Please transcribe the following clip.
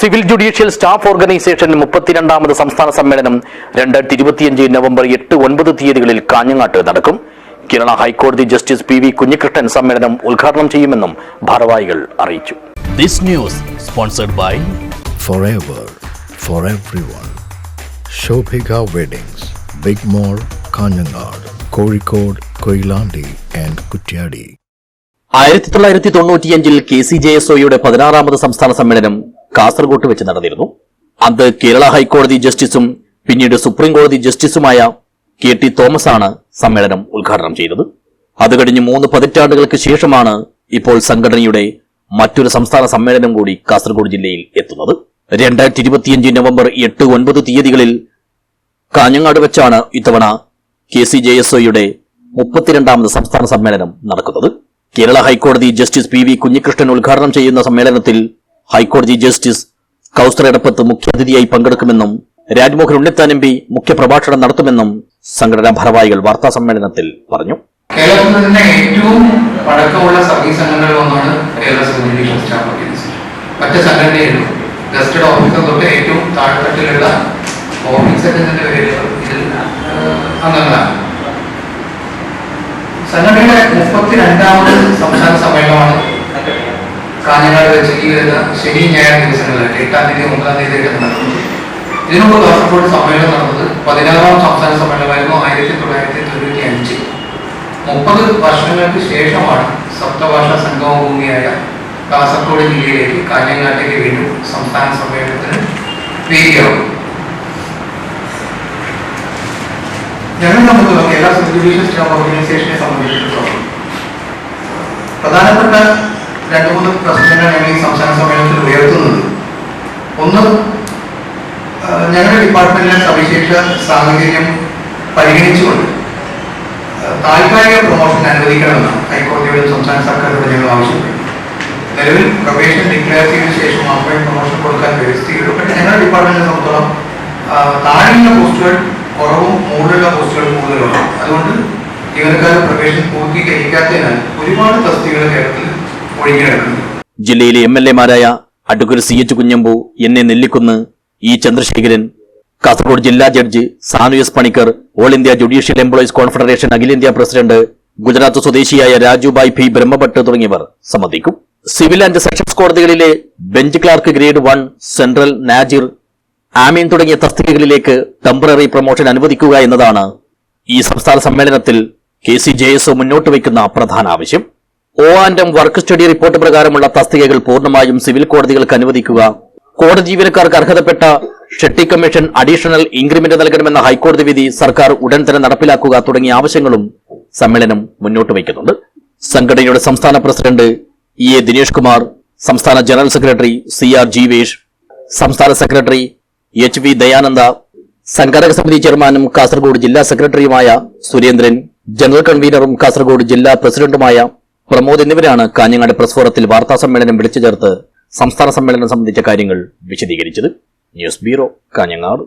Civil judicial staff organisation മുപ്പത്തിരണ്ടാമത് സംസ്ഥാന സമ്മേളനം രണ്ടായിരത്തി ഇരുപത്തിയഞ്ച് നവംബർ എട്ട് ഒൻപത് തീയതികളിൽ കാഞ്ഞങ്ങാട്ട് നടക്കും കേരള ഹൈക്കോടതി ജസ്റ്റിസ് പി വി കുഞ്ഞികൃഷ്ണൻ സമ്മേളനം ഉദ്ഘാടനം ചെയ്യുമെന്നും ഭാരവാഹികൾ അറിയിച്ചു This news sponsored by forever for everyone. Shobhika Weddings, Big Mall, Kanyanad, Kozhikode, Koilandi and Kutyadi. ആയിരത്തി തൊള്ളായിരത്തി തൊണ്ണൂറ്റിയഞ്ചിൽ കെ സി ജെ എസ് ഒയുടെ പതിനാറാമത് സംസ്ഥാന സമ്മേളനം കാസർഗോട്ട് വെച്ച് നടന്നിരുന്നു. അന്ന് കേരള ഹൈക്കോടതി ജസ്റ്റിസും പിന്നീട് സുപ്രീം കോടതി ജസ്റ്റിസുമായ കെ ടി തോമസ് ആണ് സമ്മേളനം ഉദ്ഘാടനം ചെയ്തത്. അത് കഴിഞ്ഞ് മൂന്ന് പതിറ്റാണ്ടുകൾക്ക് ശേഷമാണ് ഇപ്പോൾ സംഘടനയുടെ മറ്റൊരു സംസ്ഥാന സമ്മേളനം കൂടി കാസർഗോഡ് ജില്ലയിൽ എത്തുന്നത്. രണ്ടായിരത്തി ഇരുപത്തിയഞ്ച് നവംബർ എട്ട് ഒൻപത് തീയതികളിൽ കാഞ്ഞങ്ങാട് വെച്ചാണ് ഇത്തവണ കെ സി ജെ എസ് ഒയുടെ മുപ്പത്തിരണ്ടാമത് സംസ്ഥാന സമ്മേളനം നടക്കുന്നത്. കേരള ഹൈക്കോടതി ജസ്റ്റിസ് പി വി കുഞ്ഞികൃഷ്ണൻ ഉദ്ഘാടനം ചെയ്യുന്ന സമ്മേളനത്തിൽ ഹൈക്കോടതി ജസ്റ്റിസ് കൌസ്റ്റർ എടപ്പത്ത് മുഖ്യാതിഥിയായി പങ്കെടുക്കുമെന്നും രാജ്മോഹൻ ഉണ്ണിത്താൻ എം പി മുഖ്യപ്രഭാഷണം നടത്തുമെന്നും സംഘടനാ ഭാരവാഹികൾ വാർത്താ സമ്മേളനത്തിൽ പറഞ്ഞു. കേരളത്തിൽ ഏറ്റവും പഴക്കമുള്ള സർവീസ് സംഘടനകളിൽ ഒന്നാണ് കേരള സിവിൽ സ്റ്റാഫ് മറ്റ് സംഘടനയിലും ഗസ്റ്റഡ് ഓഫീസർ തൊട്ട് ഏറ്റവും താഴ്ത്തട്ടിലുള്ള ഓഫീസർ എന്നതിന്റെ വരെയുള്ള ഇതിൽ അംഗങ്ങളാണ് സംഘടനയുടെ മുപ്പത്തിരണ്ടാമത് സംസ്ഥാന സമ്മേളനമാണ് കാഞ്ഞങ്ങാട് വെച്ച് ഈ വരുന്ന ശനി ഞായർ ദിവസങ്ങളിൽ എട്ടാം തീയതി ഒമ്പതാം തീയതിയൊക്കെ നടക്കുന്നു ഇതിനുമുമ്പ് കാസർഗോഡ് സമ്മേളനം നടന്നത് പതിനാറാം സംസ്ഥാന സമ്മേളനമായിരുന്നു ആയിരത്തി തൊള്ളായിരത്തി തൊണ്ണൂറ്റി അഞ്ച്. മുപ്പത് വർഷങ്ങൾക്ക് ശേഷമാണ് സപ്തഭാഷാ സംഗമഭൂമിയായ കാസർഗോഡ് ജില്ലയിലേക്ക് കാഞ്ഞങ്ങാട്ടേക്ക് വീണ്ടും സംസ്ഥാന സമ്മേളനത്തിന് വേദിയാവും ഞങ്ങൾ നമുക്ക് കേരള സിവിൽ സ്റ്റാഫ് ഓർഗനൈസേഷനെ സംബന്ധിച്ചിടത്തോളം ഞങ്ങൾ ഈ സംസ്ഥാന സമ്മേളനത്തിൽ ഉയർത്തുന്നത്. ഒന്ന് ഞങ്ങളുടെ ഡിപ്പാർട്ട്മെന്റിലെ സവിശേഷ സാഹചര്യം പരിഗണിച്ചുകൊണ്ട് താൽക്കാലിക പ്രൊമോഷൻ അനുവദിക്കണമെന്നാണ് ഹൈക്കോടതിയോടും സംസ്ഥാന സർക്കാരിനോട് ഞങ്ങൾ ആവശ്യപ്പെട്ടു നിലവിൽ പ്രൊബേഷൻ ഡിക്ലെയർ ചെയ്തതിനു ശേഷം മാത്രമേ പ്രൊമോഷൻ കൊടുക്കാൻ വ്യവസ്ഥയുള്ളൂ. പക്ഷേ ഞങ്ങളുടെ ഡിപ്പാർട്ട്മെന്റിനെ സംബന്ധിച്ചോളം താഴെയുള്ള പോസ്റ്റുകൾ കുറവും മുകളിലുള്ള പോസ്റ്റുകൾ കൂടുതലുമാണ് അതുകൊണ്ട് ജീവനക്കാരുടെ പ്രൊബേഷൻ പൂർത്തീകരിക്കാത്തതിനാൽ ഒരുപാട് തസ്തികൾ കേരളത്തിൽ ഒഴിഞ്ഞിടക്കുന്നുണ്ട് ജില്ലയിലെ M L എമാരായ advocate C H Kunhambu N A Nellikkunnu E Chandrasekharan Kasaragod ജില്ലാ judge Sanu S Panicker all India judicial employees confederation അഖിലേന്ത്യാ പ്രസിഡന്റ് ഗുജറാത്ത് സ്വദേശിയായ രാജുബായ് ഭി ബ്രഹ്മഭട്ട് തുടങ്ങിയവർ സംബന്ധിക്കും civil and sessions കോടതികളിലെ bench clerk grade one central നാജിർ ആമീൻ തുടങ്ങിയ തസ്തികകളിലേക്ക് ടെമ്പററി പ്രൊമോഷൻ അനുവദിക്കുക എന്നതാണ് ഈ സംസ്ഥാന സമ്മേളനത്തിൽ കെ സി ജെ എസ് മുന്നോട്ട് വയ്ക്കുന്ന പ്രധാന ആവശ്യം. O and M work study report പ്രകാരമുള്ള തസ്തികകൾ പൂർണമായും സിവിൽ കോടതികൾക്ക് അനുവദിക്കുക. കോടതി ജീവനക്കാർക്ക് അർഹതപ്പെട്ട ഷെട്ടി കമ്മീഷൻ അഡീഷണൽ ഇൻക്രിമെന്റ് നൽകണമെന്ന ഹൈക്കോടതി വിധി സർക്കാർ ഉടൻ തന്നെ നടപ്പിലാക്കുക തുടങ്ങിയ ആവശ്യങ്ങളും സമ്മേളനം മുന്നോട്ട് വയ്ക്കുന്നുണ്ട്. സംഘടനയുടെ സംസ്ഥാന president E A Dinesh Kumar സംസ്ഥാന general secretary C R Jeevesh സംസ്ഥാന സെക്രട്ടറി എച്ച് വി ദയാനന്ദ സംഘടക സമിതി ചെയർമാനും കാസർഗോഡ് ജില്ലാ സെക്രട്ടറിയുമായ സുരേന്ദ്രൻ ജനറൽ കൺവീനറും കാസർഗോഡ് ജില്ലാ പ്രസിഡന്റുമായ പ്രമോദ് എന്നിവരാണ് കാഞ്ഞങ്ങാട് പ്രസ് ഫോറത്തിൽ വാർത്താ സമ്മേളനം വിളിച്ചു ചേർത്ത് സംസ്ഥാന സമ്മേളനം സംബന്ധിച്ച കാര്യങ്ങൾ വിശദീകരിച്ചത്. News bureau Kanhangad.